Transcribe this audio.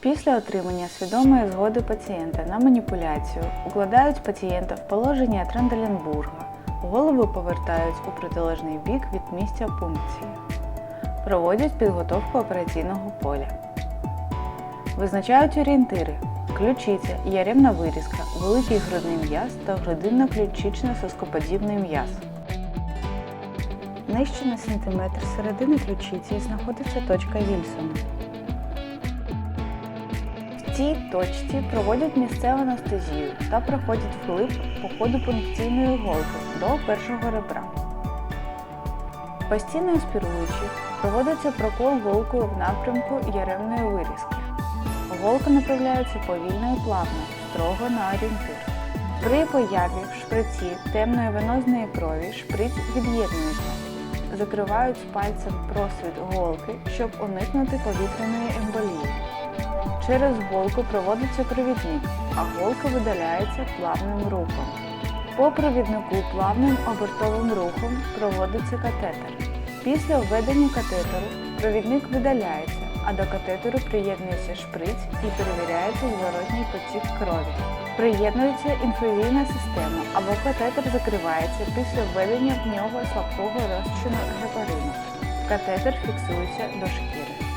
Після отримання свідомої згоди пацієнта на маніпуляцію укладають пацієнта в положення Тренделенбурга, голову повертають у протилежний бік від місця пункції. Проводять підготовку операційного поля. Визначають орієнтири, ключиця, яремна вирізка, великий грудний м'яз та грудинно-ключично-соскоподібний м'яз. Нижче на сантиметр середини ключиці знаходиться точка Вільсона. Цій точці проводять місцеву анестезію та проходять вглиб по ходу пункційної голки до першого ребра. Постійно аспіруючи, проводиться прокол голкою в напрямку яремної вирізки. Голка направляється повільно і плавно, строго на орієнтир. При появі в шприці темної венозної крові шприц від'єднується. Закривають пальцем просвіт голки, щоб уникнути повітряної емболії. Через голку проводиться провідник, а голка видаляється плавним рухом. По провіднику плавним обертовим рухом проводиться катетер. Після введення катетеру провідник видаляється, а до катетеру приєднується шприц і перевіряється зворотній потік крові. Приєднується інфузійна система або катетер закривається після введення в нього слабкого розчину гепарину. Катетер фіксується до шкіри.